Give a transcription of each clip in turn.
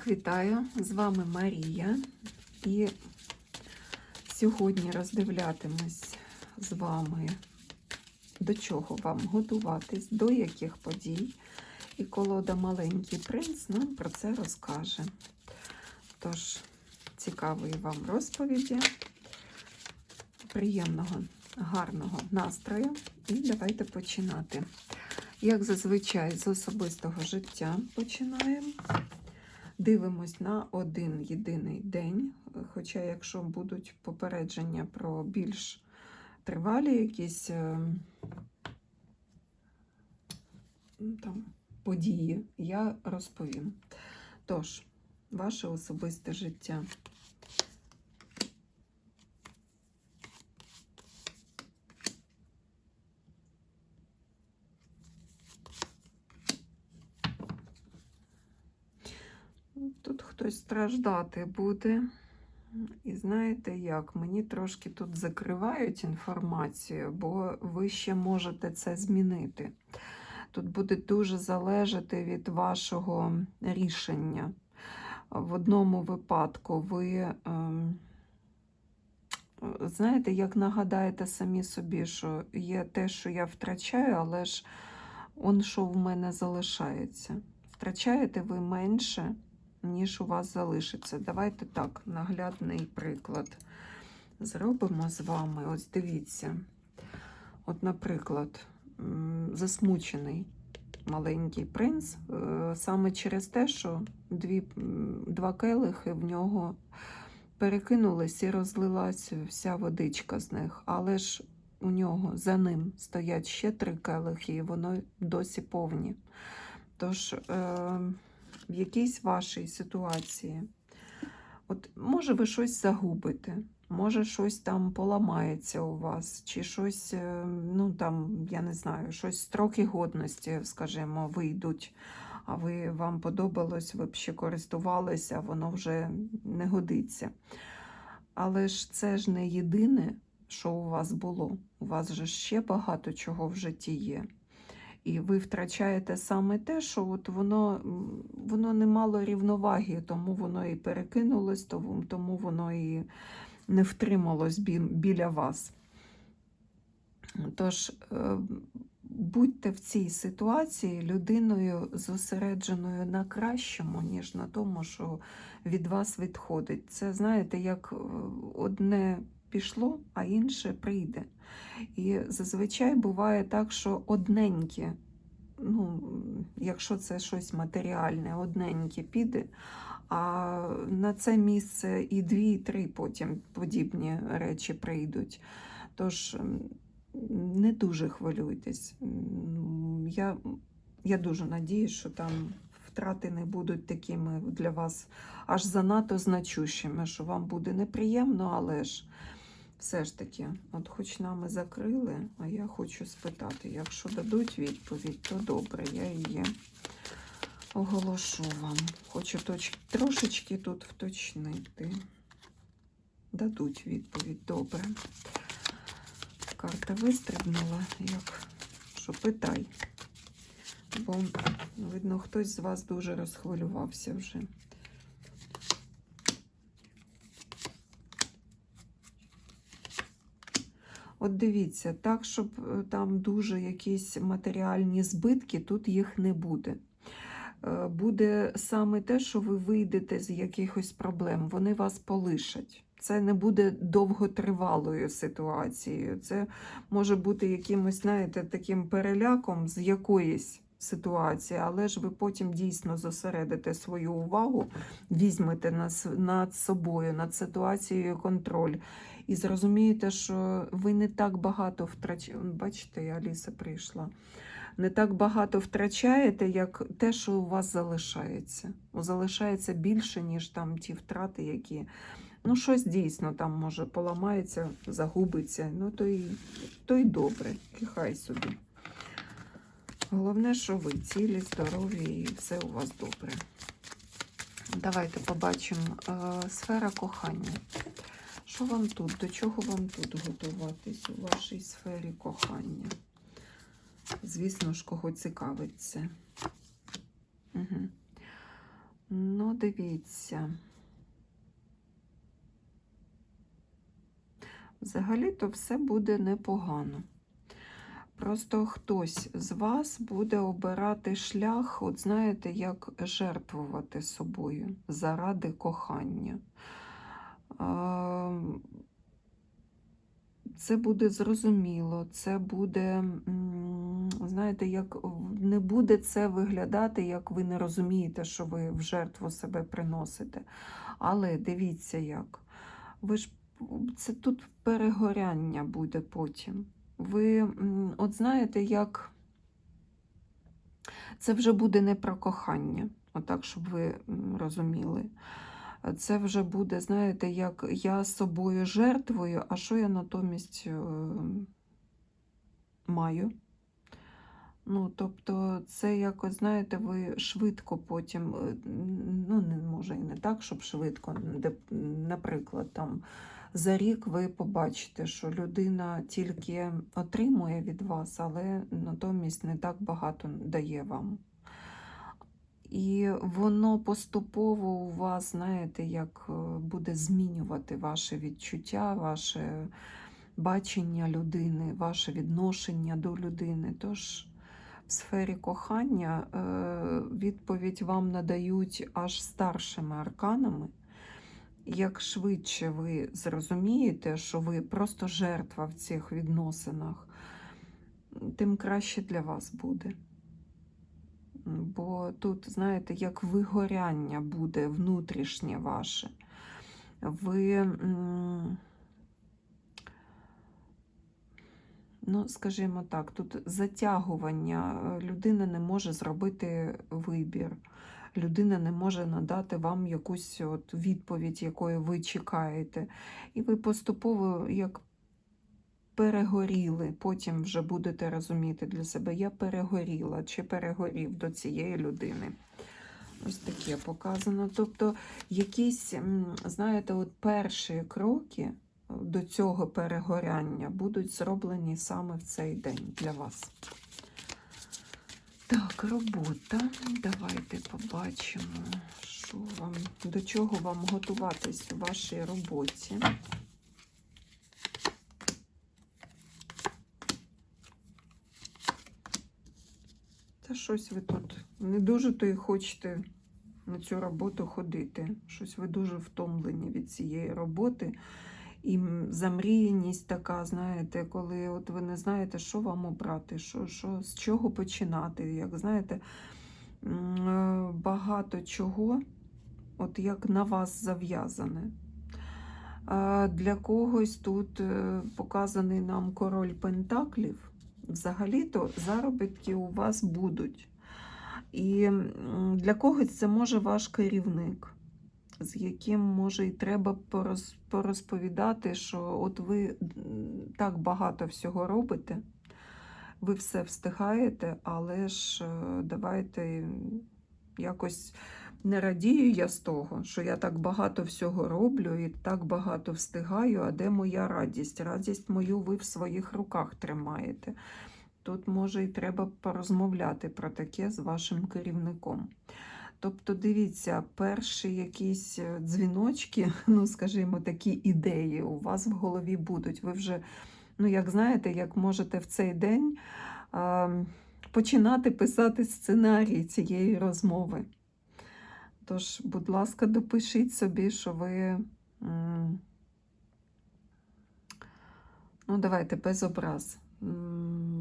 Всіх вітаю! З вами Марія. І сьогодні роздивлятимось з вами, до чого вам готуватись, до яких подій. І колода Маленький принц нам про це розкаже. Тож, цікавої вам розповіді, приємного, гарного настрою. І давайте починати. Як зазвичай, з особистого життя починаємо. Дивимось на один єдиний день. Хоча, якщо будуть попередження про більш тривалі якісь е, там, події, я розповім. Тож, ваше особисте життя. Тут хтось страждати буде. І знаєте як? Мені трошки тут закривають інформацію, бо ви ще можете це змінити. Тут буде дуже залежати від вашого рішення. В одному випадку ви, ем, знаєте, як нагадаєте самі собі, що є те, що я втрачаю, але ж он що в мене залишається. Втрачаєте ви менше ніж у вас залишиться. Давайте так, наглядний приклад зробимо з вами. Ось дивіться. От, наприклад, засмучений маленький принц е, саме через те, що дві, два келихи в нього перекинулись і розлилась вся водичка з них. Але ж у нього за ним стоять ще три келихи, і воно досі повні. Тож. Е в якійсь вашій ситуації. От, Може, ви щось загубите, може, щось там поламається у вас, чи щось, е, ну там, я не знаю, щось строки годності, скажімо, вийдуть, а ви вам подобалось, ви б ще користувалися, воно вже не годиться. Але ж це ж не єдине, що у вас було. У вас же ще багато чого в житті є. І ви втрачаєте саме те, що от воно воно не мало рівноваги, тому воно і перекинулось, тому воно і не втрималось біля вас. Тож, е, будьте в цій ситуації людиною зосередженою на кращому, ніж на тому, що від вас відходить. Це, знаєте, як е, одне пішло, а інше прийде. І зазвичай буває так, що одненьке, ну, якщо це щось матеріальне, одненьке піде, а на це місце і дві, і три потім подібні речі прийдуть. Тож не дуже хвилюйтесь. Я, Я дуже надіюсь, що там. Втрати не будуть такими для вас аж занадто значущими, що вам буде неприємно, але ж все ж таки, от хоч нами закрили, а я хочу спитати, якщо дадуть відповідь, то добре, я її оголошу вам. Хочу точ... трошечки тут вточнити. Дадуть відповідь, добре. Карта вистрибнула, як що питай. Бо, видно, хтось з вас дуже розхвилювався вже. От дивіться, так, щоб е, там дуже якісь матеріальні збитки, тут їх не буде. Е, буде саме те, що ви вийдете з якихось проблем, вони вас полишать. Це не буде довготривалою ситуацією. Це може бути якимось, знаєте, таким переляком з якоїсь ситуації, але ж ви потім дійсно зосередите свою увагу, візьмете над собою, над ситуацією контроль. І зрозумієте, що ви не так багато втрачаєте. Бачите, Аліса прийшла. Не так багато втрачаєте, як те, що у вас залишається. Залишається більше, ніж там ті втрати, які. Ну, щось дійсно там може поламається, загубиться. Ну, то й, то й добре, хай собі. Головне, що ви цілі, здорові і все у вас добре. Давайте побачимо е, сфера кохання. Що вам тут? До чого вам тут готуватись у вашій сфері кохання? Звісно ж, кого цікавить це. Угу. Ну, дивіться. Взагалі-то все буде непогано. Просто хтось з вас буде обирати шлях, от знаєте, як жертвувати собою заради кохання. Це буде зрозуміло, це буде, знаєте, як не буде це виглядати, як ви не розумієте, що ви в жертву себе приносите. Але дивіться як. Ви ж це тут перегоряння буде потім. Ви, от знаєте, як це вже буде не про кохання, отак, щоб ви розуміли. Це вже буде, знаєте, як я собою жертвую, а що я натомість е, маю. Ну, тобто, це якось, знаєте, ви швидко потім, е, ну, не може і не так, щоб швидко, де, наприклад, там за рік ви побачите, що людина тільки отримує від вас, але натомість не так багато дає вам. І воно поступово у вас, знаєте, як е, буде змінювати ваше відчуття, ваше бачення людини, ваше відношення до людини. Тож в сфері кохання е, відповідь вам надають аж старшими арканами. Як швидше ви зрозумієте, що ви просто жертва в цих відносинах, тим краще для вас буде. Бо тут, знаєте, як вигоряння буде внутрішнє ваше. Ви, ну, скажімо так, тут затягування, е, людина не може зробити вибір. Людина не може надати вам якусь от відповідь, якої ви чекаєте. І ви поступово як перегоріли, потім вже будете розуміти для себе, я перегоріла чи перегорів до цієї людини. Ось таке показано. Тобто, якісь, знаєте, от перші кроки до цього перегоряння будуть зроблені саме в цей день для вас. Так, робота. Давайте побачимо, що вам, до чого вам готуватись у вашій роботі. Та щось ви тут не дуже то і хочете на цю роботу ходити. Щось ви дуже втомлені від цієї роботи. І замріяність така, знаєте, коли от ви не знаєте, що вам обрати, що, що, з чого починати. Як знаєте, е, багато чого, от як на вас зав'язане. Для когось тут е, показаний нам король Пентаклів. Взагалі-то заробітки у вас будуть. І для когось це може ваш керівник, з яким може і треба порозповідати, що от ви так багато всього робите, ви все встигаєте, але ж е, давайте якось не радію я з того, що я так багато всього роблю і так багато встигаю, а де моя радість? Радість мою ви в своїх руках тримаєте. Тут, може, і треба порозмовляти про таке з вашим керівником. Тобто, дивіться, перші якісь е, дзвіночки, ну, скажімо, такі ідеї у вас в голові будуть. Ви вже, ну, як знаєте, як можете в цей день починати писати сценарій цієї розмови. Тож, будь ласка, допишіть собі, що ви. Ну, давайте без образ.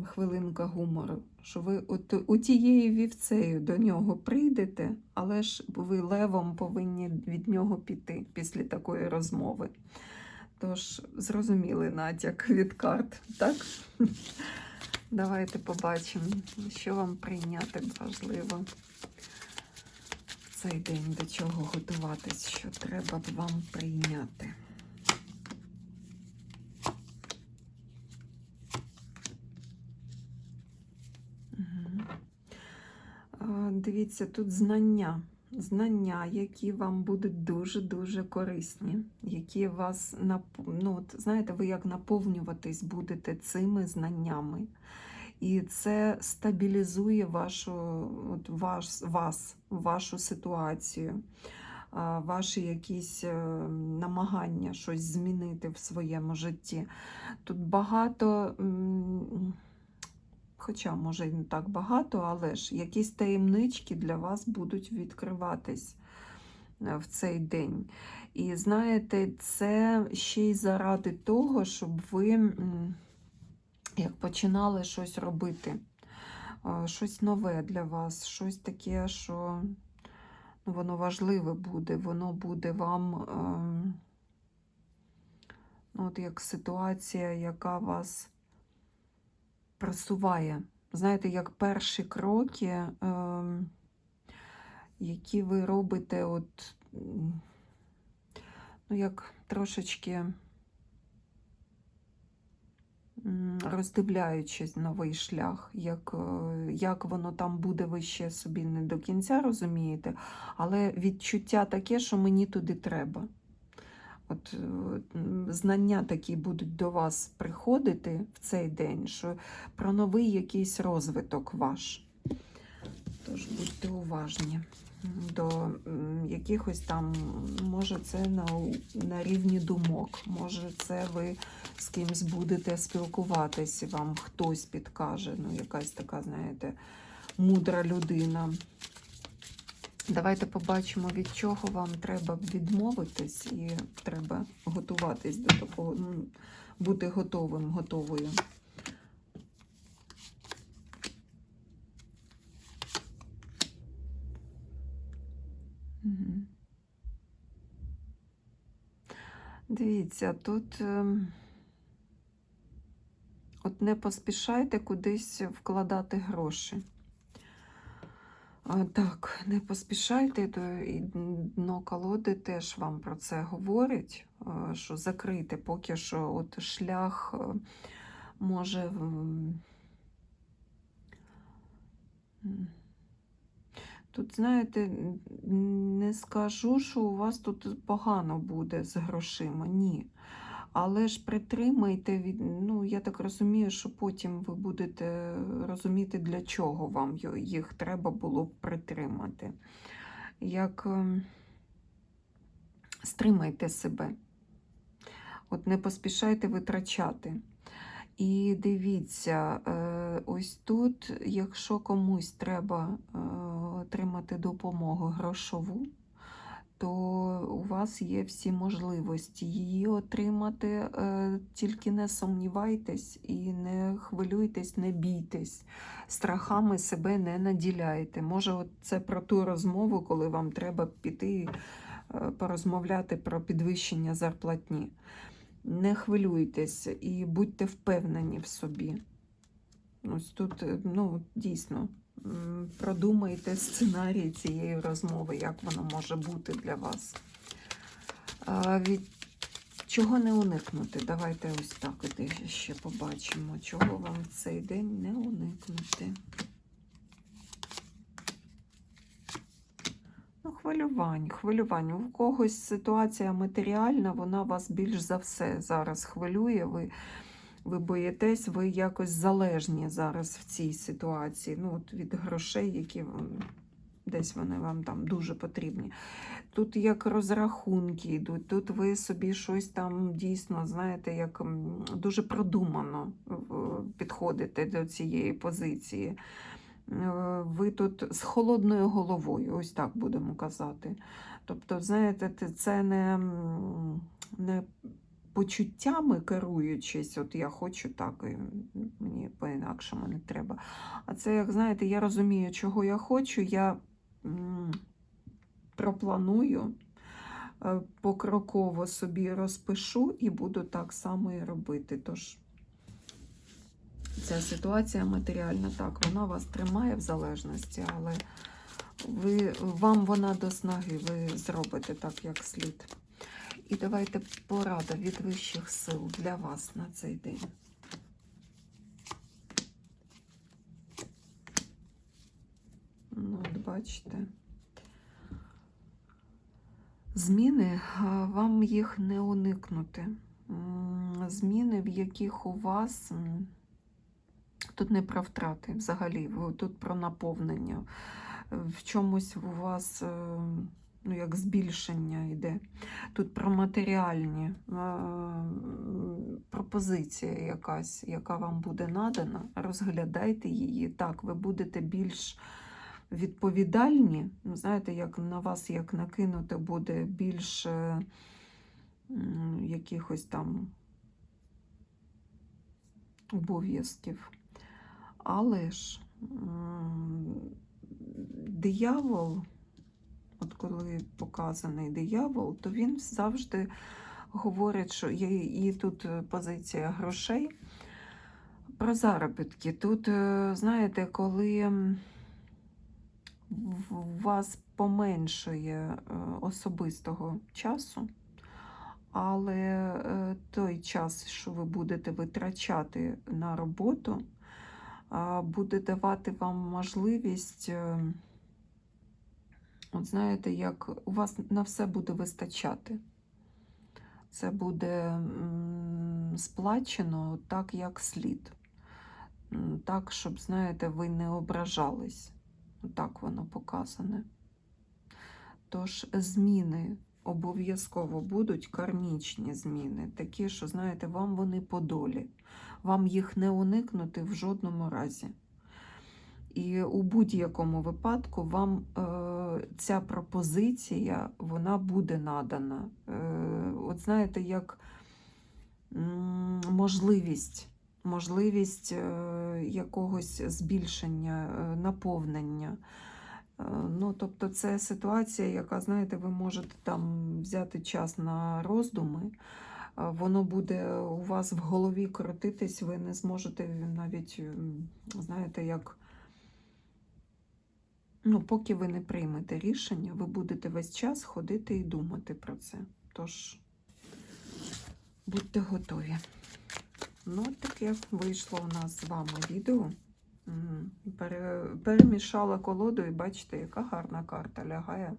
Хвилинка гумору. Що ви от у тієї вівцею до нього прийдете, але ж ви левом повинні від нього піти після такої розмови. Тож, зрозуміли натяк від карт, так? Давайте побачимо, що вам прийняти важливо цей день, до чого готуватись, що треба б вам прийняти. Дивіться, тут знання. Знання, які вам будуть дуже-дуже корисні, які вас ну, от, знаєте, ви як наповнюватись будете цими знаннями. І це стабілізує вашу, от ваш, вас, вашу ситуацію, ваші якісь е, намагання щось змінити в своєму житті. Тут багато, хоча, може, і не так багато, але ж якісь таємнички для вас будуть відкриватись е, в цей день. І знаєте, це ще й заради того, щоб ви як починали щось робити, е, щось нове для вас, щось таке, що ну, воно важливе буде, воно буде вам. ем, Ну, от як ситуація, яка вас просуває. Знаєте, як перші кроки, ем, які ви робите, от, ну, як трошечки роздивляючись новий шлях, як, е, як воно там буде, ви ще собі не до кінця розумієте, але відчуття таке, що мені туди треба. От е, знання такі будуть до вас приходити в цей день, що про новий якийсь розвиток ваш. Тож будьте уважні до якихось там, може, це на, на рівні думок, може, це ви з кимсь будете спілкуватись, вам хтось підкаже, ну, якась така, знаєте, мудра людина. Давайте побачимо, від чого вам треба відмовитись, і треба готуватись до такого, ну, бути готовим, готовою. Дивіться, тут ем, от не поспішайте кудись вкладати гроші. Так, не поспішайте, і дно колоди теж вам про це говорить, що закрите поки що от шлях е, може. Тут, знаєте, не скажу, що у вас тут погано буде з грошима, ні. Але ж притримайте від, ну, я так розумію, що потім ви будете розуміти, для чого вам їх треба було б притримати. Як ем, стримайте себе. От не поспішайте витрачати. І дивіться, е, ось тут, якщо комусь треба е, отримати допомогу грошову, то у вас є всі можливості її отримати. е, Тільки не сумнівайтесь і не хвилюйтесь, не бійтесь. Страхами себе не наділяйте. Може, це про ту розмову, коли вам треба піти е, порозмовляти про підвищення зарплатні. Не хвилюйтесь і будьте впевнені в собі. Ось тут е, ну, дійсно продумайте сценарій цієї розмови, як воно може бути для вас. Від чого не уникнути? Давайте ось так ще побачимо, чого вам в цей день не уникнути. Ну, хвилювань, хвилювань. У когось ситуація матеріальна, вона вас більш за все зараз хвилює. Ви, ви боїтесь, ви якось залежні зараз в цій ситуації. Ну, от від грошей, які десь вони вам там дуже потрібні. Тут як розрахунки йдуть, тут ви собі щось там дійсно, знаєте, як дуже продумано е, підходите до цієї позиції. Е, ви тут з холодною головою, ось так будемо казати. Тобто, знаєте, це не, не почуттями керуючись, от я хочу так, і мені по-інакшому не треба. А це, як знаєте, я розумію, чого я хочу, я пропланую, е, покроково собі розпишу і буду так само і робити. Тож ця ситуація матеріальна, так, вона вас тримає в залежності, але ви, вам вона до снаги, ви зробите так, як слід. І давайте порада від вищих сил для вас на цей день. Ну, от бачите. Зміни, вам їх не уникнути. Зміни, в яких у вас Тут не про втрати взагалі, тут про наповнення. В чомусь у вас е, ну, як збільшення йде. Тут про матеріальні е, пропозиція якась, яка вам буде надана. Розглядайте її. Так, ви будете більш відповідальні. Ну, Знаєте, як на вас як накинути буде більше м, якихось там обов'язків. Але ж диявол, от коли показаний диявол, то він завжди говорить, що є і тут е, позиція грошей про заробітки. Тут, е, знаєте, коли вас поменшує е, особистого часу, але той час, що ви будете витрачати на роботу, буде давати вам можливість, е, от знаєте, як у вас на все буде вистачати. Це буде сплачено так, як слід. Так, щоб, знаєте, ви не ображались. Так воно показане. Тож зміни обов'язково будуть кармічні зміни, такі, що, знаєте, вам вони по долі. Вам їх не уникнути в жодному разі. І у будь-якому випадку вам е, ця пропозиція вона буде надана. Е, от знаєте, як можливість, можливість е, якогось збільшення, наповнення. Ну, тобто, це ситуація, яка, знаєте, ви можете там взяти час на роздуми. Воно буде у вас в голові крутитись, ви не зможете навіть, знаєте, як. Ну, поки ви не приймете рішення, ви будете весь час ходити і думати про це. Тож будьте готові. Ну, таке вийшло у нас з вами відео. Пере, перемішала колоду і бачите, яка гарна карта лягає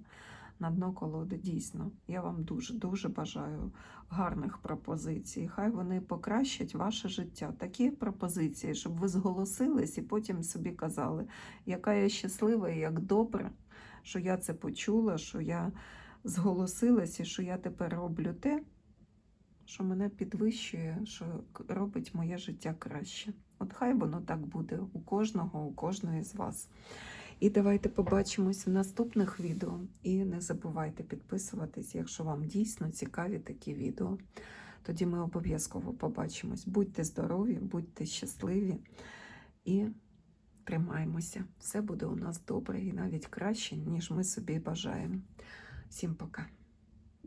на дно колоди. Дійсно, я вам дуже-дуже бажаю гарних пропозицій. Хай вони покращать ваше життя. Такі пропозиції, щоб ви зголосились і потім собі казали, яка я щаслива і як добре, що я це почула, що я зголосилась і що я тепер роблю те, що мене підвищує, що робить моє життя краще. От хай воно так буде у кожного, у кожної з вас. І давайте побачимось в наступних відео. І не забувайте підписуватись, якщо вам дійсно цікаві такі відео. Тоді ми обов'язково побачимось. Будьте здорові, будьте щасливі і тримаємося. Все буде у нас добре і навіть краще, ніж ми собі бажаємо. Всім пока.